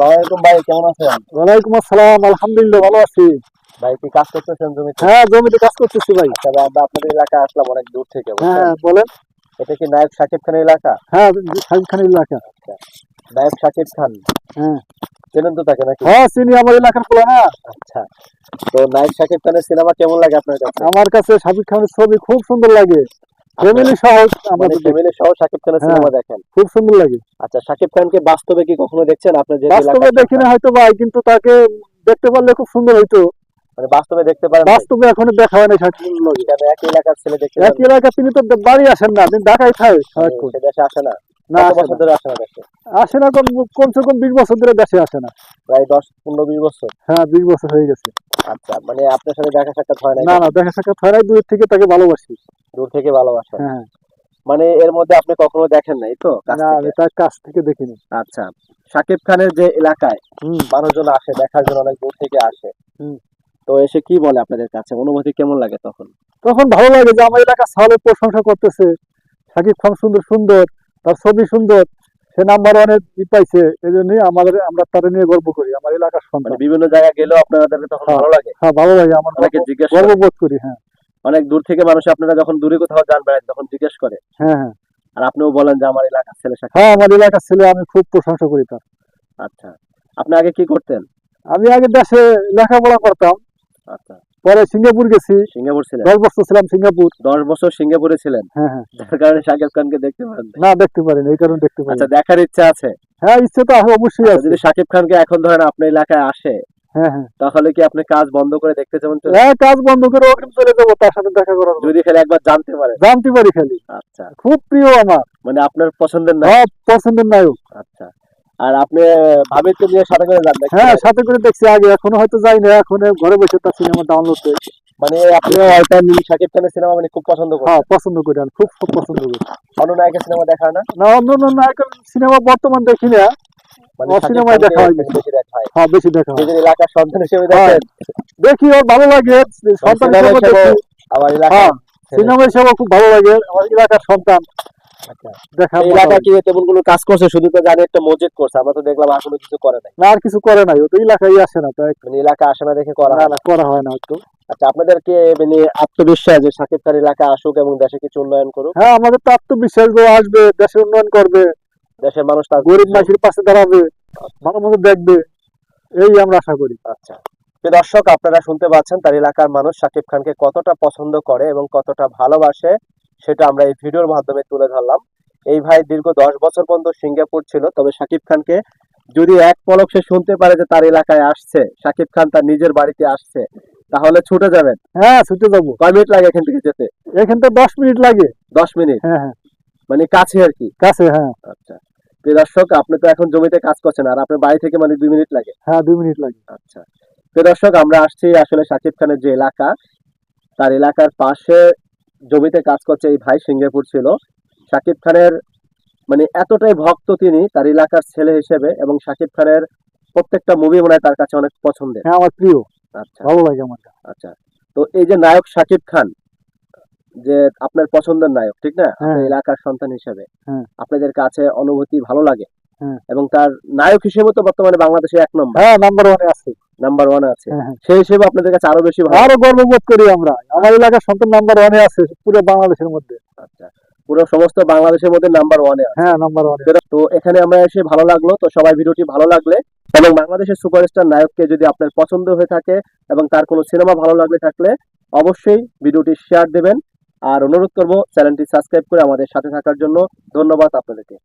সালামালাইকুম ভাই কেমন আছেন? ওয়ালাইকুম আসসালাম আলহামদুলিল্লাহ ভালো আছি। ভাই কি কাজ করতেছেন জমিতে? হ্যাঁ জমিতে কাজ করতেছি ভাই। আচ্ছা আমরা আপনাদের এলাকায় আসলাম অনেক দূর থেকে হ্যাঁ বলেন। এটা কি নায়ক সাকিব খানের এলাকা? হ্যাঁ সাহিব খান এলাকা। নায়ক সাকিব খান। হ্যাঁ। চেনেন তো তাকে নাকি? হ্যাঁ চিনি আমার এলাকার না আচ্ছা তো নায়ক সাকিব খানের সিনেমা কেমন লাগে আপনার কাছে? আমার কাছে সাবিক খানের ছবি খুব সুন্দর লাগে। ফ্যামিলি সহ আমরা মানে ফ্যামিলি সহ সাকিব খানের হ্যাঁ। সিনেমা দেখেন। খুব সুন্দর লাগে। আচ্ছা সাকিব খানকে বাস্তবে কি কখনো দেখছেন? আপনার যে বাস্তবে দেখি না হয়তো ভাই কিন্তু তাকে দেখতে পারলে খুব সুন্দর হইতো। মানে বাস্তবে দেখতে পারেন? বাস্তবে এখনও দেখা হয় না সাকিব খানের। লগে একই এলাকার ছেলে দেখতে এক এলাকা তিনি তো বাড়ি আসেন না তিনি ঢাকায় খায় দেশে আসে না। না আসে বছর ধরে আসে না দেশে? আসে না কম কমসে কম বিশ বছর ধরে দেশে আসে না। প্রায় দশ পনেরো বিশ বছর? হ্যাঁ বিশ বছর হয়ে গেছে। আচ্ছা মানে আপনার সাথে দেখা সাক্ষাৎ হয় না না না দেখা সাক্ষাৎ হয় দূর থেকে তাকে ভালোবাসি। দূর থেকে ভালোবাসেন? হ্যাঁ মানে এর মধ্যে আপনি কখনো দেখেন নাই তো না? আমি তার কাছ থেকে দেখিনি। আচ্ছা সাকিব খানের যে এলাকায় মানুষজন আসে দেখার জন্য অনেক দূর থেকে আসে। তো এসে কি বলে আপনাদের কাছে? অনুভূতি কেমন লাগে তখন? তখন ভালো লাগে যে আমার এলাকা সালের প্রশংসা করতেছে। সাকিব খান সুন্দর সুন্দর। তার ছবি সুন্দর সে নাম্বার ওয়ানে ই পাইছে এই জন্যই আমাদের আমরা তার নিয়ে গর্ব করি আমার এলাকার মানে সন্তান বিভিন্ন জায়গায় গেলেও আপনাদের তখন হ্যাঁ। ভালো লাগে। হ্যাঁ ভালো লাগে আমার অনেকে গর্ব- জিজ্ঞেস করে। গর্ববোধ করি হ্যাঁ। অনেক দূর থেকে মানুষ আপনারা যখন দূরে কোথাও যান বেড়াতে তখন জিজ্ঞেস করে। হ্যাঁ হ্যাঁ। আর আপনিও বলেন যে আমার এলাকার ছেলে হ্যাঁ আমার এলাকার ছেলে আমি খুব প্রশংসা করি তার। আচ্ছা। আপনি আগে কি করতেন? আমি আগে দেশে লেখাপড়া করতাম। আচ্ছা। পরে সিঙ্গাপুর গেছি। সিঙ্গাপুর ছিলেন? দশ বছর ছিলাম সিঙ্গাপুর। দশ বছর সিঙ্গাপুরে ছিলেন? হ্যাঁ হ্যাঁ। যার কারণে শাকিব খানকে দেখতে পারেন না দেখতে পারিনি এই কারণে দেখতে পারি আচ্ছা দেখার ইচ্ছা আছে? হ্যাঁ ইচ্ছে তো আছে, অবশ্যই আছে। যদি শাকিব খানকে এখন ধরেন আপনার এলাকায় আসে হ্যাঁ হ্যাঁ। তাহলে কি আপনি কাজ বন্ধ করে দেখতে যাবেন হ্যাঁ কাজ বন্ধ করে অগ্রিম চলে যাব তার সাথে দেখা করার যদি খালি একবার জানতে পারেন। জানতে পারি খালি। আচ্ছা। খুব প্রিয় আমার। মানে আপনার পছন্দের না পছন্দের নায়ক। আচ্ছা। আর আপনি ভাবিকে নিয়ে সাথে করে যান হ্যাঁ সাথে করে দেখছি আগে এখনও হয়তো যাই না এখন ঘরে বসে তার সিনেমা ডাউনলোড করে মানে আপনি হয়তো শাকিব খানের সিনেমা মানে খুব পছন্দ করেন। হ্যাঁ পছন্দ করি আমি খুব খুব পছন্দ করি। অন্য নায়কের সিনেমা দেখা না? না অন্য অন্য নায়কের সিনেমা বর্তমান দেখি না। মানে সিনেমায় দেখা হয় বেশি বেশি হ্যাঁ। বেশি দেখা হয়। এলাকার সন্তান হিসেবে হ্যাঁ। দেখেন। দেখি ওর ভালো লাগে। সন্তান হিসেবে এলাকা হ্যাঁ সিনেমা হিসেবে খুব ভালো লাগে। আমার এলাকার সন্তান। এলাকা কি তেমন কোনো কাজ করছে? শুধু তো জানি একটা মসজিদ করছে আমরা তো দেখলাম আসলে কিছু করে নাই। না আর কিছু করে নাই ও তো এলাকায় আসে না তাই। মানে এলাকা আসে না দেখে করা না হয় না না। করা হয় না হয়তো আচ্ছা আপনাদেরকে মানে আত্মবিশ্বাস যে সাকিব খান এলাকা আসুক এবং দেশে কিছু উন্নয়ন করুক? হ্যাঁ আমাদের তো আত্মবিশ্বাস আসবে দেশের উন্নয়ন করবে দেশের মানুষ তার গরিব মানুষের পাশে দাঁড়াবে ভালো মতো দেখবে এই আমরা আশা করি। আচ্ছা। দর্শক আপনারা শুনতে পাচ্ছেন তার এলাকার মানুষ শাকিব খানকে কতটা পছন্দ করে এবং কতটা ভালোবাসে। সেটা আমরা এই ভিডিওর মাধ্যমে তুলে ধরলাম। এই ভাই দীর্ঘ দশ বছর পর্যন্ত সিঙ্গাপুর ছিল তবে শাকিব খানকে যদি এক পলক সে শুনতে পারে যে তার এলাকায় আসছে শাকিব খান তার নিজের বাড়িতে আসছে তাহলে ছুটে যাবেন। হ্যাঁ ছুটে যাব। কয় মিনিট লাগে এখান থেকে যেতে? এখান থেকে দশ মিনিট লাগে। দশ মিনিট? হ্যাঁ হ্যাঁ। মানে কাছে আর কি? কাছে হ্যাঁ। আচ্ছা। প্রিয় দর্শক আপনি তো এখন জমিতে কাজ করছেন আর আপনার বাড়ি থেকে মানে দুই মিনিট লাগে? হ্যাঁ দুই মিনিট লাগে। আচ্ছা। তো দর্শক আমরা আসছি আসলে সাকিব খানের যে এলাকা তার এলাকার পাশে জমিতে কাজ করছে এই ভাই সিঙ্গাপুর ছিল। সাকিব খানের মানে এতটাই ভক্ত তিনি তার এলাকার ছেলে হিসেবে এবং সাকিব খানের প্রত্যেকটা মুভি মনে হয় তার কাছে অনেক পছন্দের। হ্যাঁ আমার প্রিয়। আচ্ছা। ভালো লাগে আমার। আচ্ছা। তো এই যে নায়ক সাকিব খান যে আপনার পছন্দের নায়ক ঠিক না? হ্যাঁ। এলাকার সন্তান হিসেবে। হ্যাঁ। আপনাদের কাছে অনুভূতি ভালো লাগে। এবং তার নায়ক হিসেবে তো বর্তমানে বাংলাদেশে এক নম্বর। হ্যাঁ নাম্বার ওয়ানে আছে। নাম্বার ওয়ান আছে। হ্যাঁ, হ্যাঁ। সেই হিসেবে আপনাদের কাছে আরও বেশি আরও গর্ববোধ করি আমরা। আমার এলাকার সন্তান নাম্বার ওয়ানে আছে পুরো বাংলাদেশের মধ্যে। আচ্ছা। পুরো সমস্ত বাংলাদেশের মধ্যে নাম্বার ওয়ানে হ্যাঁ নাম্বার ওয়ানে তো এখানে আমরা এসে ভালো লাগল। তো সবাই ভিডিওটি ভালো লাগলে এবং বাংলাদেশের সুপারস্টার নায়ককে যদি আপনার পছন্দ হয়ে থাকে এবং তার কোনো সিনেমা ভালো লাগলে থাকলে অবশ্যই ভিডিওটি শেয়ার দেবেন। আর অনুরোধ করব চ্যানেলটি সাবস্ক্রাইব করে আমাদের সাথে থাকার জন্য ধন্যবাদ আপনাদেরকে।